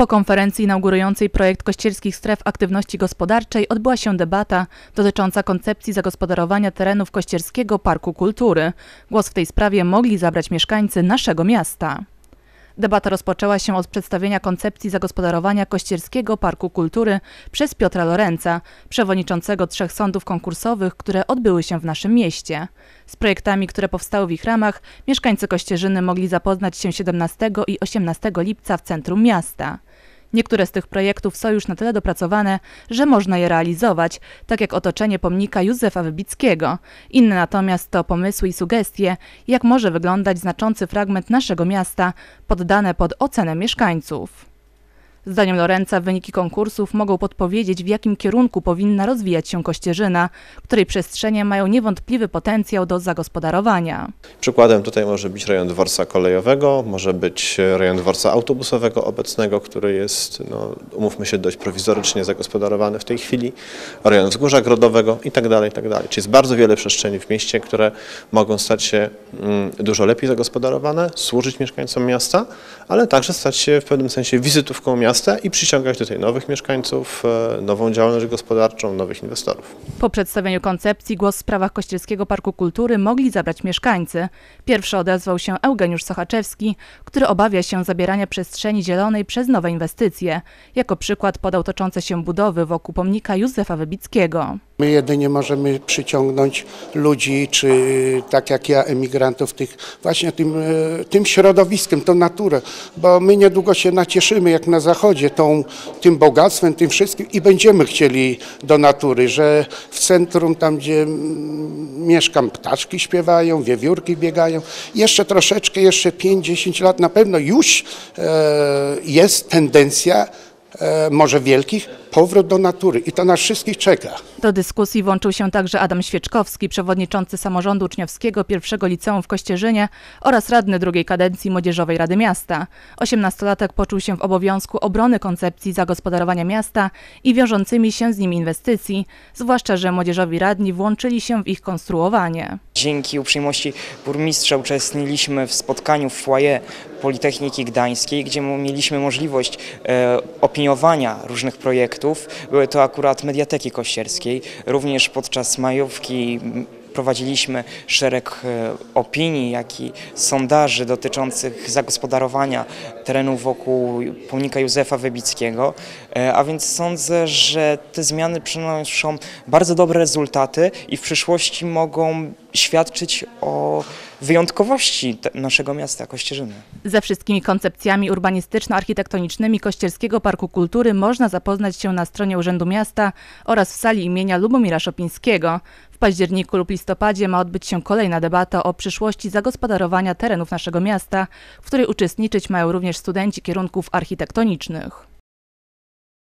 Po konferencji inaugurującej projekt Kościerskich Stref Aktywności Gospodarczej odbyła się debata dotycząca koncepcji zagospodarowania terenów Kościerskiego Parku Kultury. Głos w tej sprawie mogli zabrać mieszkańcy naszego miasta. Debata rozpoczęła się od przedstawienia koncepcji zagospodarowania Kościerskiego Parku Kultury przez Piotra Lorenza, przewodniczącego trzech sądów konkursowych, które odbyły się w naszym mieście. Z projektami, które powstały w ich ramach, mieszkańcy Kościerzyny mogli zapoznać się 17 i 18 lipca w centrum miasta. Niektóre z tych projektów są już na tyle dopracowane, że można je realizować, tak jak otoczenie pomnika Józefa Wybickiego. Inne natomiast to pomysły i sugestie, jak może wyglądać znaczący fragment naszego miasta, poddane pod ocenę mieszkańców. Zdaniem Lorenza wyniki konkursów mogą podpowiedzieć, w jakim kierunku powinna rozwijać się Kościerzyna, której przestrzenie mają niewątpliwy potencjał do zagospodarowania. Przykładem tutaj może być rejon dworca kolejowego, może być rejon dworca autobusowego obecnego, który jest, no, umówmy się, dość prowizorycznie zagospodarowany w tej chwili, rejon wzgórza grodowego itd., itd. Czyli jest bardzo wiele przestrzeni w mieście, które mogą stać się mm, dużo lepiej zagospodarowane, służyć mieszkańcom miasta, ale także stać się w pewnym sensie wizytówką miasta i przyciągać tutaj nowych mieszkańców, e, nową działalność gospodarczą, nowych inwestorów. Po przedstawieniu koncepcji głos w sprawach Kościerskiego Parku Kultury mogli zabrać mieszkańcy. Pierwszy odezwał się Eugeniusz Sochaczewski, który obawia się zabierania przestrzeni zielonej przez nowe inwestycje. Jako przykład podał toczące się budowy wokół pomnika Józefa Wybickiego. My jedynie możemy przyciągnąć ludzi, czy tak jak ja, emigrantów, tych właśnie tym, e, tym środowiskiem, tą naturę, bo my niedługo się nacieszymy, jak na zachodzie, tą, tym bogactwem, tym wszystkim i będziemy chcieli do natury, że w centrum, tam gdzie mm, mieszkam, ptaczki śpiewają, wiewiórki biegają. Jeszcze troszeczkę, jeszcze 5-10 lat na pewno już e, jest tendencja, e, może wielkich, powrót do natury i to nas wszystkich czeka. Do dyskusji włączył się także Adam Świeczkowski, przewodniczący samorządu uczniowskiego pierwszego liceum w Kościerzynie oraz radny drugiej kadencji Młodzieżowej Rady Miasta. Osiemnastolatek poczuł się w obowiązku obrony koncepcji zagospodarowania miasta i wiążącymi się z nim inwestycji, zwłaszcza, że młodzieżowi radni włączyli się w ich konstruowanie. Dzięki uprzejmości burmistrza uczestniczyliśmy w spotkaniu w foyer Politechniki Gdańskiej, gdzie mieliśmy możliwość e, opiniowania różnych projektów. Były to akurat mediateki kościerskiej. Również podczas majówki prowadziliśmy szereg e, opinii, jak i sondaży dotyczących zagospodarowania terenów wokół pomnika Józefa Wybickiego, E, a więc sądzę, że te zmiany przynoszą bardzo dobre rezultaty i w przyszłości mogą świadczyć o wyjątkowości naszego miasta Kościerzyny. Ze wszystkimi koncepcjami urbanistyczno-architektonicznymi Kościerskiego Parku Kultury można zapoznać się na stronie Urzędu Miasta oraz w sali imienia Lubomira Szopińskiego. Październiku lub listopadzie ma odbyć się kolejna debata o przyszłości zagospodarowania terenów naszego miasta, w której uczestniczyć mają również studenci kierunków architektonicznych.